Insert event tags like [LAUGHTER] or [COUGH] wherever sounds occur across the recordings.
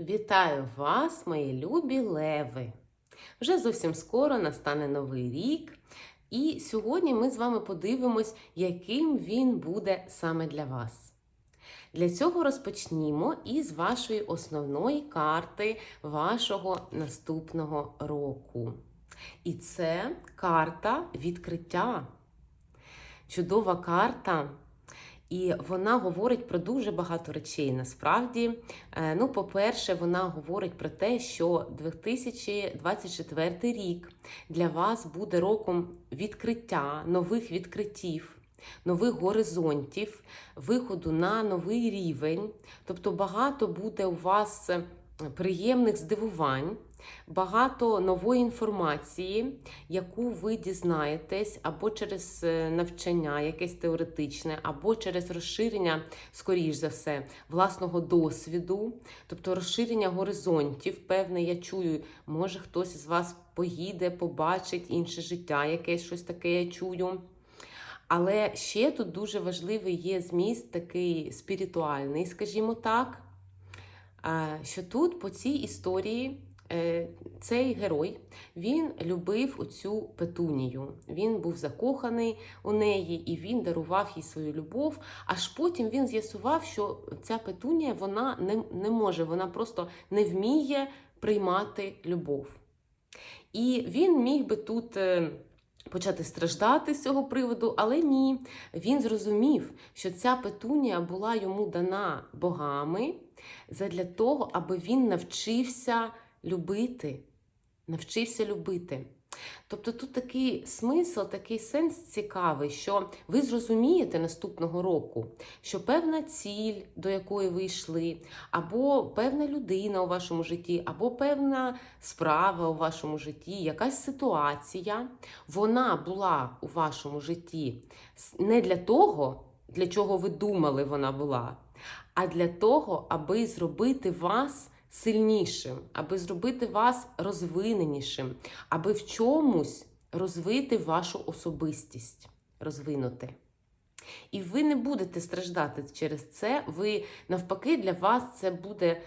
Вітаю вас, мої любі леви! Вже зовсім скоро настане новий рік, і сьогодні ми з вами подивимось, яким він буде саме для вас. Для цього розпочнімо із вашої основної карти вашого наступного року. І це карта відкриття. Чудова карта. І вона говорить про дуже багато речей. Насправді, Е, ну, по-перше, вона говорить про те, що 2024 рік для вас буде роком відкриття, нових відкриттів, нових горизонтів, виходу на новий рівень. Тобто багато буде у вас приємних здивувань. Багато нової інформації, яку ви дізнаєтесь або через е, навчання, якесь теоретичне, або через розширення, скоріш за все, власного досвіду, тобто розширення горизонтів. Певне, я чую, може хтось з вас поїде, побачить інше життя, якесь щось таке я чую. Але ще тут дуже важливий є зміст, такий спіритуальний, скажімо так, що тут по цій історії. Е, Цей герой він любив оцю петунію. Він був закоханий у неї і він дарував їй свою любов. Аж потім він з'ясував, що ця петунія вона не, не може, вона просто не вміє приймати любов. І він міг би тут. е, Почати страждати з цього приводу, але ні. Він зрозумів, що ця петунія була йому дана богами задля того, аби він навчився любити, навчився любити. Тобто тут такий смисл, такий сенс цікавий, що ви зрозумієте наступного року, що певна ціль, до якої ви йшли, або певна людина у вашому житті, або певна справа у вашому житті, якась ситуація, вона була у вашому житті не для того, для чого ви думали, вона була, а для того, аби зробити вас сильнішим, аби зробити вас розвиненішим, аби в чомусь розвити вашу особистість, розвинути. І ви не будете страждати через це. Ви навпаки, для вас це буде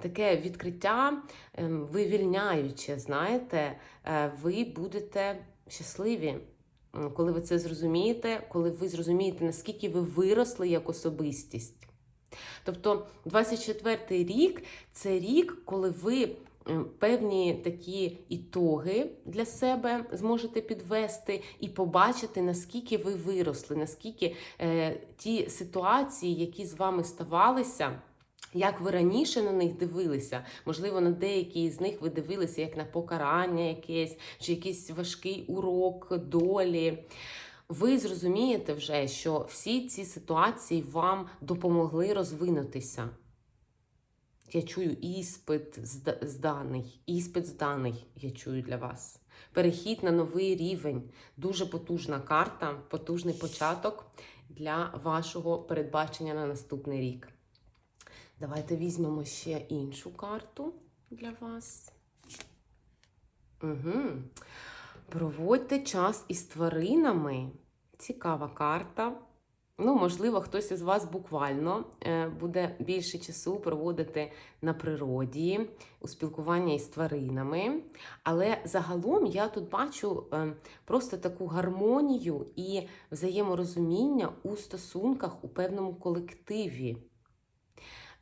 таке відкриття, ем, вивільняюче. Знаєте, Е, ви будете щасливі. Коли ви це зрозумієте, коли ви зрозумієте, наскільки ви виросли як особистість. Тобто 24-й рік це рік, коли ви е, певні такі ітоги для себе зможете підвести і побачити, наскільки ви виросли, наскільки е, ті ситуації, які з вами ставалися. Як ви раніше на них дивилися, можливо, на деякі з них ви дивилися як на покарання якесь, чи якийсь важкий урок долі ви зрозумієте вже, що всі ці ситуації вам допомогли розвинутися. Я чую іспит зда- зданий, іспит зданий, я чую для вас. Перехід на новий рівень. Дуже потужна карта, потужний початок для вашого передбачення на наступний рік. Давайте візьмемо ще іншу карту для вас. Угу. Проводьте час із тваринами. Цікава карта. Ну, можливо, хтось із вас буквально е, буде більше часу проводити на природі у спілкуванні із тваринами. Але загалом я тут бачу е, просто таку гармонію і взаєморозуміння у стосунках у певному колективі.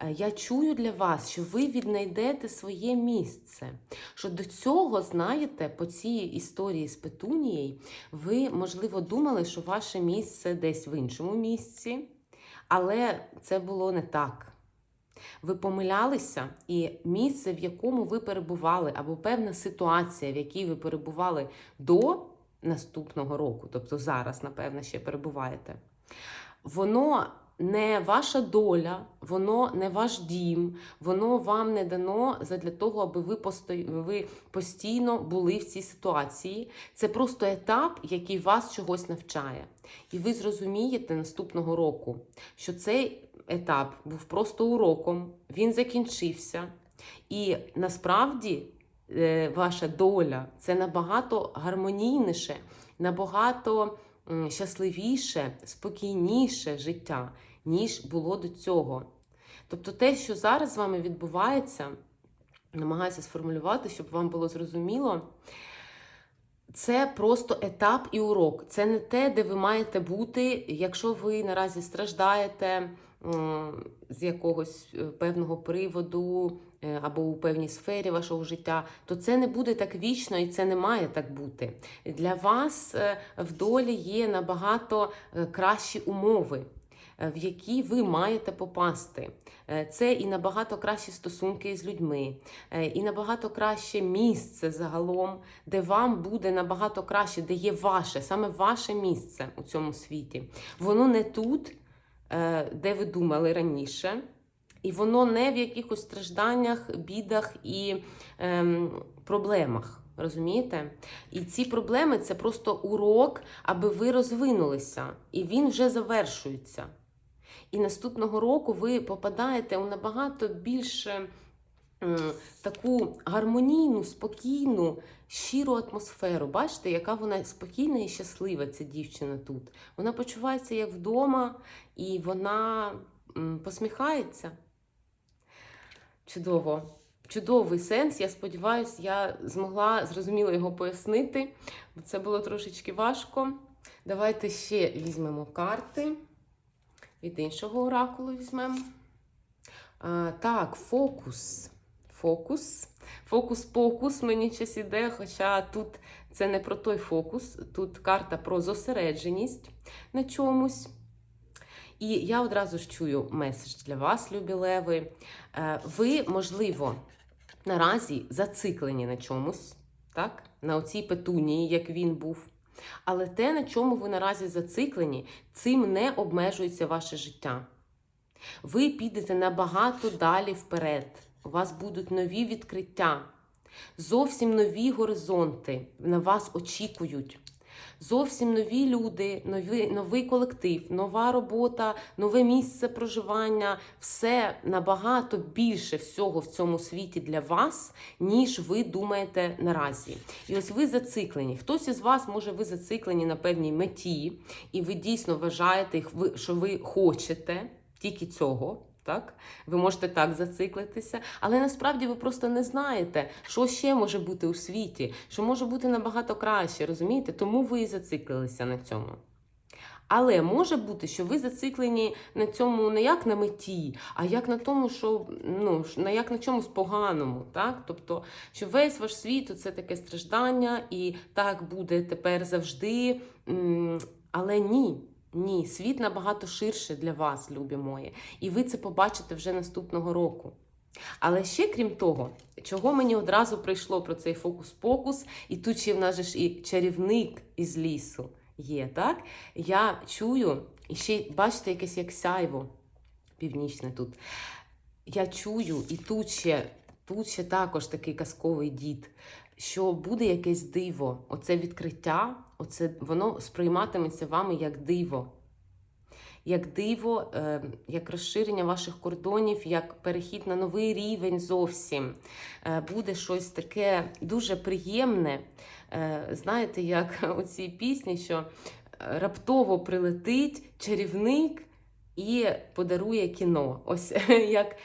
Е, Я чую для вас, що ви віднайдете своє місце. Що до цього, знаєте, по цій історії з Петунією, ви, можливо, думали, що ваше місце десь в іншому місці, але це було не так. Ви помилялися, і місце, в якому ви перебували, або певна ситуація, в якій ви перебували до наступного року, тобто зараз, напевно, ще перебуваєте, воно не ваша доля, воно не ваш дім, воно вам не дано задля того, аби ви, ви постійно були в цій ситуації. Це просто етап, який вас чогось навчає. І ви зрозумієте наступного року, що цей етап був просто уроком, він закінчився. І насправді е, ваша доля це набагато гармонійніше, набагато щасливіше, спокійніше життя, ніж було до цього. Тобто те, що зараз з вами відбувається, намагаюся сформулювати, щоб вам було зрозуміло. Це просто етап і урок. Це не те, де ви маєте бути, якщо ви наразі страждаєте з якогось е, певного приводу е, або у певній сфері вашого життя, то це не буде так вічно і це не має так бути. Для вас е, в долі є набагато кращі умови. Е, В які ви маєте попасти. Е, Це і набагато кращі стосунки з людьми, е, і набагато краще місце загалом, де вам буде набагато краще, де є ваше, саме ваше місце у цьому світі. Воно не тут, де ви думали раніше, і воно не в якихось стражданнях, бідах і ем, проблемах. Розумієте? І ці проблеми це просто урок, аби ви розвинулися, і він вже завершується. І наступного року ви попадаєте у набагато більше таку гармонійну, спокійну, щиру атмосферу. Бачите, яка вона спокійна і щаслива, ця дівчина тут. Вона почувається як вдома, і вона посміхається. Чудово. Чудовий сенс. Я сподіваюся, я змогла зрозуміло його пояснити, бо це було трошечки важко. Давайте ще візьмемо карти. Від іншого оракулу візьмемо. А, так, фокус. Фокус. Фокус-покус мені щось іде, хоча тут це не про той фокус, тут карта про зосередженість на чомусь. І я одразу ж чую меседж для вас, любі леви. Е, Ви, можливо, наразі зациклені на чомусь, так? на оцій петунії, як він був. Але те, на чому ви наразі зациклені, цим не обмежується ваше життя. Ви підете набагато далі вперед. У вас будуть нові відкриття, зовсім нові горизонти на вас очікують. Зовсім нові люди, новий, новий колектив, нова робота, нове місце проживання все набагато більше всього в цьому світі для вас, ніж ви думаєте наразі. І ось ви зациклені. Хтось із вас, може, ви зациклені на певній меті, і ви дійсно вважаєте, що ви хочете тільки цього. Так, ви можете так зациклитися, але насправді ви просто не знаєте, що ще може бути у світі, що може бути набагато краще, розумієте? Тому ви і зациклилися на цьому. Але може бути, що ви зациклені на цьому не як на меті, а як на тому, що ну на як на чомусь поганому, так? Тобто, що весь ваш світ це таке страждання, і так буде тепер завжди. Але ні. Ні, світ набагато ширше для вас, любі мої, і ви це побачите вже наступного року. Але ще крім того, чого мені одразу прийшло про цей фокус-покус, і тут ще в нас же ж і чарівник із лісу є, так? Я чую, і ще бачите, якесь як сяйво північне тут. Я чую, і тут ще, тут ще також такий казковий дід, що буде якесь диво. Оце відкриття, оце, воно сприйматиметься вами як диво. Як диво, е, як розширення ваших кордонів, як перехід на новий рівень зовсім. Е, буде щось таке дуже приємне. Е, знаєте, як [LAUGHS] у цій пісні, що раптово прилетить чарівник і подарує кіно. Ось [LAUGHS] як,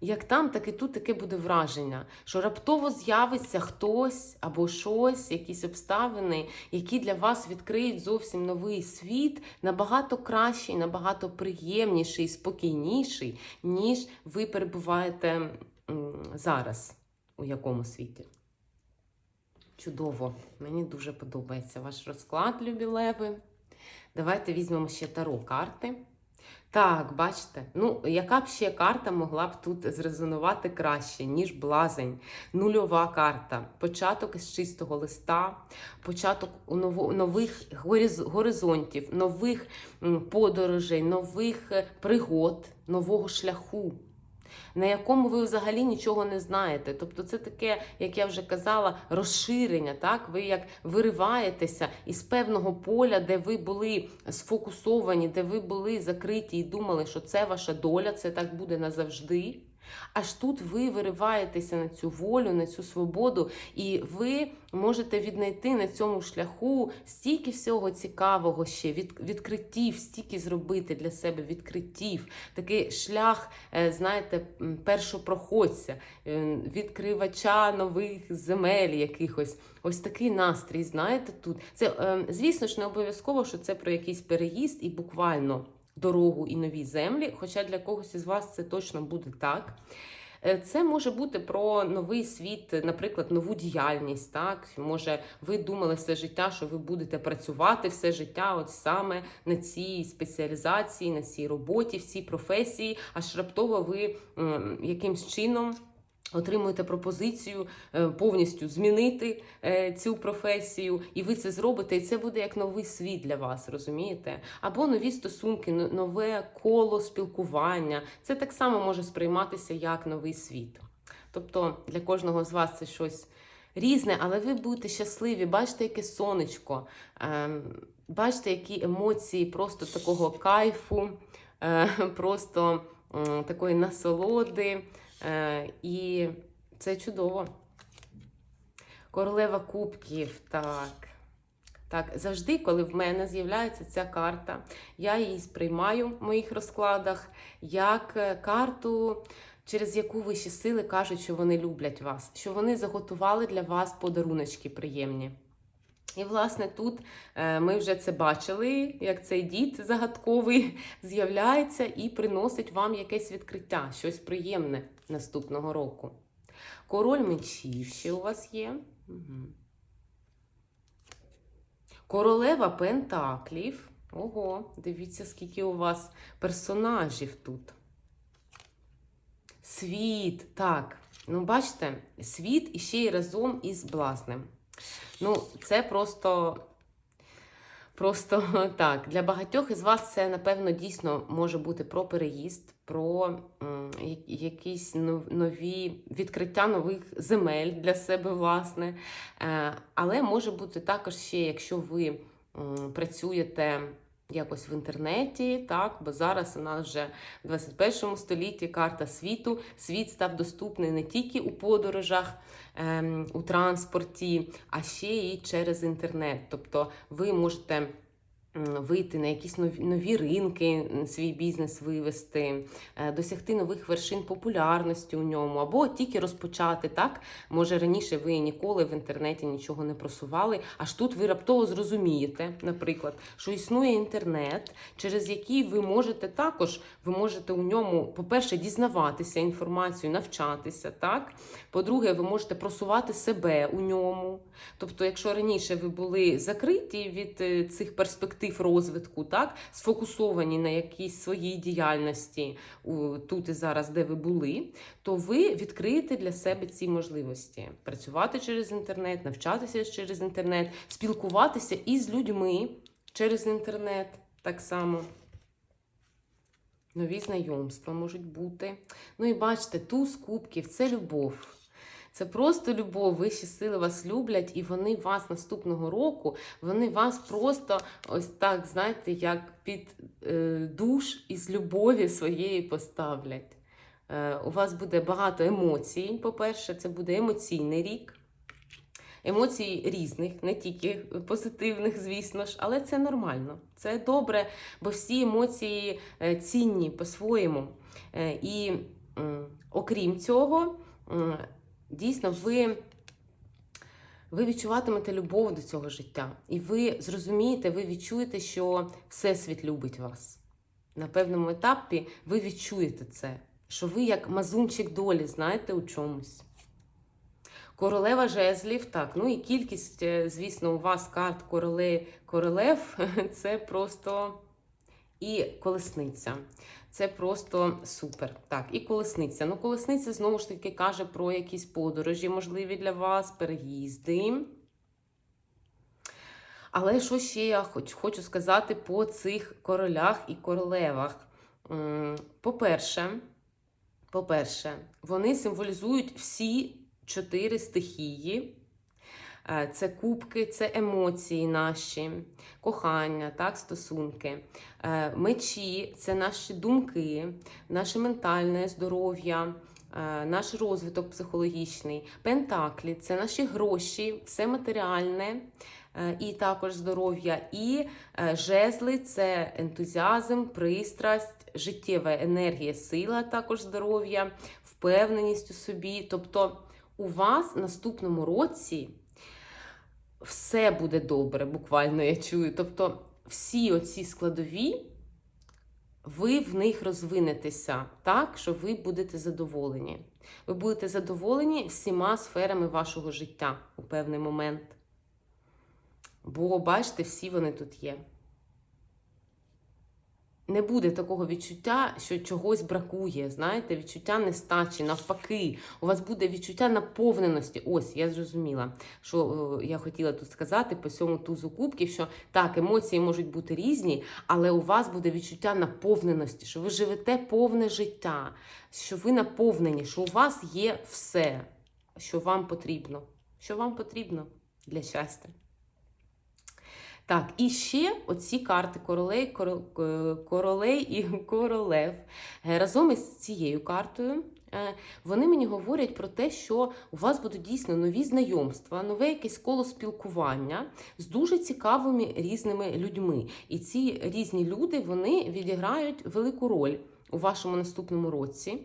як там, так і тут таке буде враження, що раптово з'явиться хтось або щось, якісь обставини, які для вас відкриють зовсім новий світ, набагато кращий, набагато приємніший, спокійніший, ніж ви перебуваєте зараз у якому світі. Чудово, мені дуже подобається ваш розклад, любі леви. Давайте візьмемо ще таро карти. Так, бачите, ну яка б ще карта могла б тут зрезонувати краще, ніж блазень, нульова карта, початок із чистого листа, початок нових горизонтів, нових подорожей, нових е, пригод, нового шляху. На якому ви взагалі нічого не знаєте. Тобто, це таке, як я вже казала, розширення. Так, ви як вириваєтеся із певного поля, де ви були сфокусовані, де ви були закриті і думали, що це ваша доля, це так буде назавжди. Аж тут ви вириваєтеся на цю волю, на цю свободу, і ви можете віднайти на цьому шляху стільки всього цікавого ще, від, відкриттів, стільки зробити для себе відкриттів, такий шлях, е, знаєте, першопроходця, е, відкривача нових земель якихось. Ось такий настрій, знаєте, тут. Це, е, звісно ж, не обов'язково, що це про якийсь переїзд і буквально дорогу і нові землі. Хоча для когось із вас це точно буде так. Е, Це може бути про новий світ, наприклад, нову діяльність. Так може, ви думали все життя, що ви будете працювати все життя, от саме на цій спеціалізації, на цій роботі, в цій професії, аж раптово ви якимсь чином. Отримуєте пропозицію е, повністю змінити е, цю професію, і ви це зробите, і це буде як новий світ для вас, розумієте? Або нові стосунки, нове коло спілкування. Це так само може сприйматися як новий світ. Тобто для кожного з вас це щось різне, але ви будете щасливі, бачите, яке сонечко, ем, бачите, які емоції просто такого кайфу, е, [LAUGHS] просто такої насолоди. Е, І це чудово. Королева кубків, так. Так, завжди, коли в мене з'являється ця карта, я її сприймаю в моїх розкладах як е, карту, через яку вищі сили кажуть, що вони люблять вас, що вони заготували для вас подаруночки приємні. І, власне, тут е, ми вже це бачили, як цей дід загадковий [LAUGHS] з'являється і приносить вам якесь відкриття, щось приємне наступного року. Король мечів ще у вас є. Королева Пентаклів. Ого, дивіться, скільки у вас персонажів тут. Світ. Так, ну бачите, світ і ще й разом із блазнем. Ну, це просто. Просто [LAUGHS] так. Для багатьох із вас це, напевно, дійсно може бути про переїзд, про якісь нові відкриття нових земель для себе, власне. Е, але може бути також ще, якщо ви працюєте якось в інтернеті, так, бо зараз у нас вже в 21 столітті карта світу. Світ став доступний не тільки у подорожах, ем, у транспорті, а ще і через інтернет. Тобто ви можете вийти на якісь нові, нові ринки, свій бізнес вивести, е, досягти нових вершин популярності у ньому, або тільки розпочати. Так, може раніше ви ніколи в інтернеті нічого не просували, аж тут ви раптово зрозумієте, наприклад, що існує інтернет, через який ви можете також, ви можете у ньому, по-перше, дізнаватися інформацію, навчатися. так, по-друге, ви можете просувати себе у ньому. Тобто, якщо раніше ви були закриті від е, цих перспектив розвитку, так, сфокусовані на якійсь своїй діяльності тут і зараз, де ви були, то ви відкриєте для себе ці можливості: працювати через інтернет, навчатися через інтернет, спілкуватися із людьми через інтернет так само. Нові знайомства можуть бути. Ну і бачите, туз кубків це любов. Це просто любов. Вищі сили вас люблять, і вони вас наступного року, вони вас просто ось так, знаєте, як під е, душ із любові своєї поставлять. Е, у вас буде багато емоцій. По-перше, це буде емоційний рік. Емоцій різних, не тільки позитивних, звісно ж, але це нормально. Це добре, бо всі емоції е, цінні по-своєму. І окрім цього, дійсно, ви, ви відчуватимете любов до цього життя. І ви зрозумієте, ви відчуєте, що Всесвіт любить вас. На певному етапі ви відчуєте це, що ви як мазунчик долі, знаєте, у чомусь. Королева жезлів, так, ну і кількість, е, звісно, у вас карт короле, королев [LAUGHS] це просто і колесниця. Це просто супер. Так, і колесниця. Ну, колесниця знову ж таки каже про якісь подорожі, можливі для вас, переїзди. Але що ще я хоч, хочу сказати по цих королях і королевах? По-перше, по-перше, вони символізують всі чотири стихії. Е, Це кубки, це емоції наші, кохання, так, стосунки. Е, Мечі це наші думки, наше ментальне здоров'я, е, наш розвиток психологічний, пентаклі це наші гроші, все матеріальне. І також здоров'я, і жезли це ентузіазм, пристрасть, життєва енергія, сила, також здоров'я, впевненість у собі. Тобто у вас в наступному році все буде добре, буквально я чую. Тобто, всі оці складові, ви в них розвинетеся так, що ви будете задоволені. Ви будете задоволені всіма сферами вашого життя у певний момент. Бо, бачите, всі вони тут є. Не буде такого відчуття, що чогось бракує, знаєте, відчуття нестачі, навпаки, у вас буде відчуття наповненості. Ось, я зрозуміла, що е, я хотіла тут сказати по цьому тузу кубків, що так, емоції можуть бути різні, але у вас буде відчуття наповненості, що ви живете повне життя, що ви наповнені, що у вас є все, що вам потрібно. Що вам потрібно для щастя. Так, і ще оці карти королей, коро- королей і королев. Е, Разом із цією картою е, вони мені говорять про те, що у вас будуть дійсно нові знайомства, нове якесь коло спілкування з дуже цікавими різними людьми. І ці різні люди вони відіграють велику роль у вашому наступному році.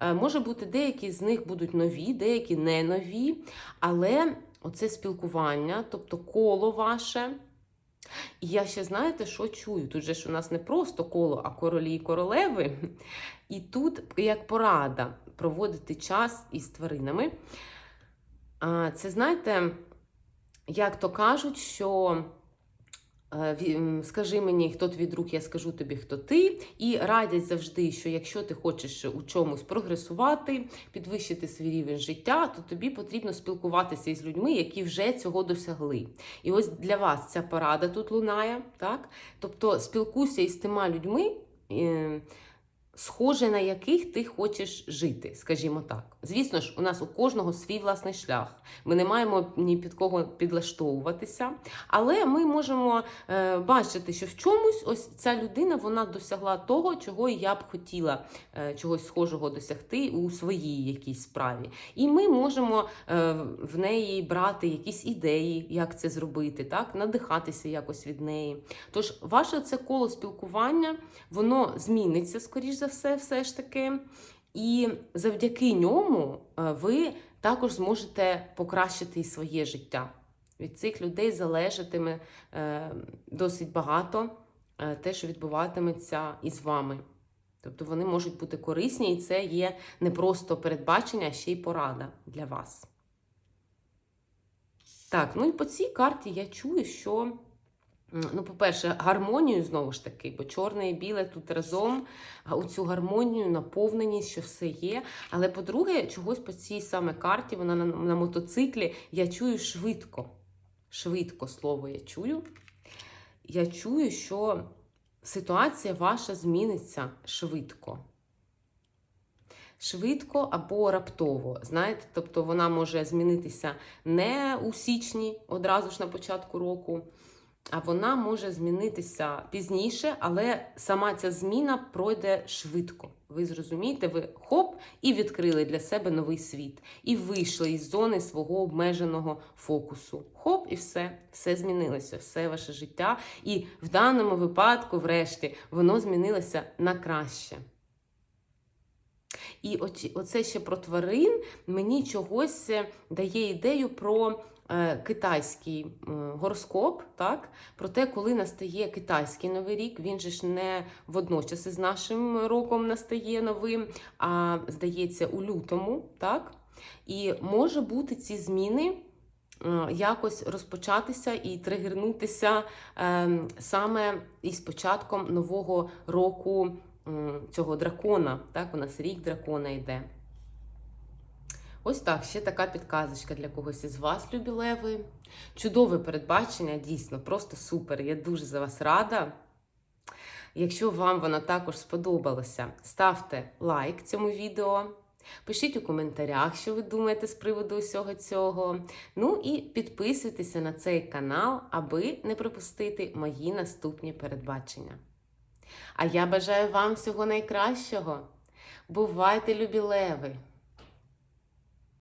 Е, Може бути, деякі з них будуть нові, деякі не нові, але оце спілкування, тобто коло ваше. І я ще знаєте, що чую? Тут же ж у нас не просто коло, а королі і королеви. І тут як порада проводити час із тваринами. Це знаєте, як то кажуть, що скажи мені, хто твій друг, я скажу тобі, хто ти. І радять завжди, що якщо ти хочеш у чомусь прогресувати, підвищити свій рівень життя, то тобі потрібно спілкуватися із людьми, які вже цього досягли. І ось для вас ця порада тут лунає, так? Тобто спілкуйся із тима людьми. Схоже, на яких ти хочеш жити, скажімо так. Звісно ж, у нас у кожного свій власний шлях. Ми не маємо ні під кого підлаштовуватися, але ми можемо е, бачити, що в чомусь ось ця людина вона досягла того, чого я б хотіла е, чогось схожого досягти у своїй якійсь справі. І ми можемо е, в неї брати якісь ідеї, як це зробити, так надихатися якось від неї. Тож, ваше це коло спілкування воно зміниться, скоріш за все, все ж таки. І завдяки ньому е, ви також зможете покращити і своє життя. Від цих людей залежатиме е, досить багато е, те, що відбуватиметься із вами. Тобто вони можуть бути корисні, і це є не просто передбачення, а ще й порада для вас. Так, ну і по цій карті я чую, що, ну, по-перше, гармонію знову ж таки, бо чорне і біле тут разом, у цю гармонію, наповненість, що все є. Але по-друге, чогось по цій саме карті, вона на, на мотоциклі, я чую швидко. Швидко слово я чую. Я чую, що ситуація ваша зміниться швидко. Швидко або раптово. Знаєте, тобто вона може змінитися не у січні, одразу ж на початку року, а вона може змінитися пізніше, але сама ця зміна пройде швидко. Ви зрозумієте, ви хоп, і відкрили для себе новий світ, і вийшли із зони свого обмеженого фокусу. Хоп, і все, все змінилося, все ваше життя. І в даному випадку, врешті, воно змінилося на краще. І оце ще про тварин мені чогось е, дає ідею про китайський е, гороскоп, так? про те, коли настає китайський новий рік. Він же ж не водночас із нашим роком настає новим, а здається, у лютому. так? І може бути ці зміни. е, Якось розпочатися і тригернутися е, саме із початком нового року цього дракона. Так, у нас рік дракона йде. Ось так, ще така підказочка для когось із вас, любі леви. Чудове передбачення, дійсно, просто супер. Я дуже за вас рада. Якщо вам воно також сподобалося, ставте лайк цьому відео. Пишіть у коментарях, що ви думаєте з приводу усього цього. Ну і підписуйтеся на цей канал, аби не пропустити мої наступні передбачення. А я бажаю вам всього найкращого. Бувайте, любі леви!